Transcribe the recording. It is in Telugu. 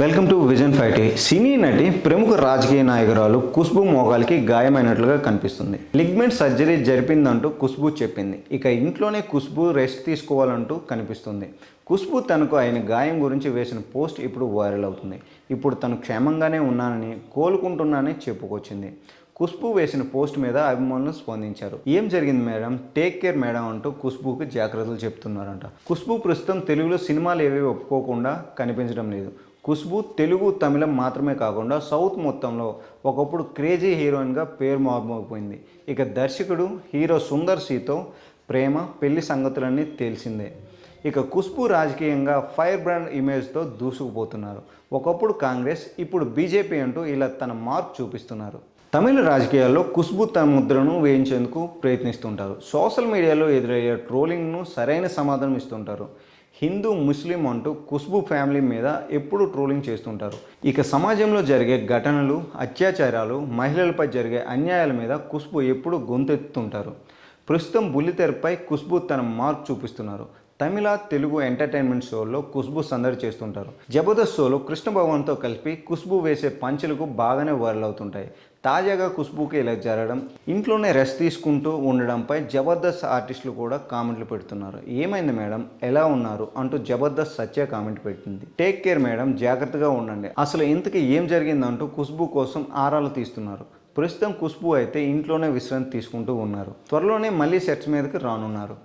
వెల్కమ్ టు విజన్ ఫైవ్ సినీ నటి ప్రముఖ రాజకీయ నాయకురాలు కుష్బు మోకాలికి గాయమైనట్లుగా కనిపిస్తుంది. లిగ్మెంట్ సర్జరీ జరిపిందంటూ కుష్బు చెప్పింది. ఇక ఇంట్లోనే కుష్బు రెస్ట్ తీసుకోవాలంటూ కనిపిస్తుంది. కుష్బు తనకు ఆయన గాయం గురించి వేసిన పోస్ట్ ఇప్పుడు వైరల్ అవుతుంది. ఇప్పుడు తను క్షేమంగానే ఉన్నానని కోలుకుంటున్నానని చెప్పుకొచ్చింది. కుష్బు వేసిన పోస్ట్ మీద అభిమానులు స్పందించారు. ఏం జరిగింది మేడం? టేక్ కేర్ మేడం అంటూ ఖుష్బుకి జాగ్రత్తలు చెప్తున్నారంట. కుష్బు ప్రస్తుతం తెలుగులో సినిమాలు ఏవి ఒప్పుకోకుండా కనిపించడం లేదు. ఖుష్బు తెలుగు తమిళం మాత్రమే కాకుండా సౌత్ మొత్తంలో ఒకప్పుడు క్రేజీ హీరోయిన్గా పేరు మారిపోయింది ఇక దర్శకుడు హీరో సుందర్ సీతో ప్రేమ పెళ్ళి సంగతులన్నీ తెలిసిందే. ఇక ఖుష్బు రాజకీయంగా ఫైర్ బ్రాండ్ ఇమేజ్తో దూసుకుపోతున్నారు. ఒకప్పుడు కాంగ్రెస్ ఇప్పుడు బీజేపీ అంటూ ఇలా తన మార్క్ చూపిస్తున్నారు. తమిళ రాజకీయాల్లో ఖుష్బు తన ముద్రను వేయించేందుకు ప్రయత్నిస్తుంటారు. సోషల్ మీడియాలో ఎదురయ్యే ట్రోలింగ్ను సరైన సమాధానం ఇస్తుంటారు. హిందూ ముస్లిం అంటూ ఖుష్బు ఫ్యామిలీ మీద ఎప్పుడూ ట్రోలింగ్ చేస్తుంటారు. ఇక సమాజంలో జరిగే ఘటనలు అత్యాచారాలు మహిళలపై జరిగే అన్యాయాల మీద ఖుష్బు ఎప్పుడూ గొంతెత్తుతుంటారు. ప్రస్తుతం బుల్లితెరపై ఖుష్బు తన మార్క్ చూపిస్తున్నారు. తమిళ తెలుగు ఎంటర్టైన్మెంట్ షోల్లో ఖుష్బు సందడి చేస్తుంటారు. జబర్దస్త్ షోలో కృష్ణ భగవాన్తో కలిపి ఖుష్బు వేసే పంచులకు బాగానే వైరల్ అవుతుంటాయి. తాజాగా ఖుష్బుకి ఇలా జరగడం ఇంట్లోనే రెస్ట్ తీసుకుంటూ ఉండడంపై జబర్దస్త్ ఆర్టిస్టులు కూడా కామెంట్లు పెడుతున్నారు. ఏమైంది మేడం? ఎలా ఉన్నారు? అంటూ జబర్దస్త్ సత్య కామెంట్ పెట్టింది. టేక్ కేర్ మేడం జాగ్రత్తగా ఉండండి. అసలు ఇంతకీ ఏం జరిగిందంటూ ఖుష్బు కోసం ఆరాలు తీస్తున్నారు. ప్రస్తుతం ఖుష్బు అయితే ఇంట్లోనే విశ్రాంతి తీసుకుంటూ ఉన్నారు. త్వరలోనే మళ్ళీ సెట్స్ మీదకి రానున్నారు.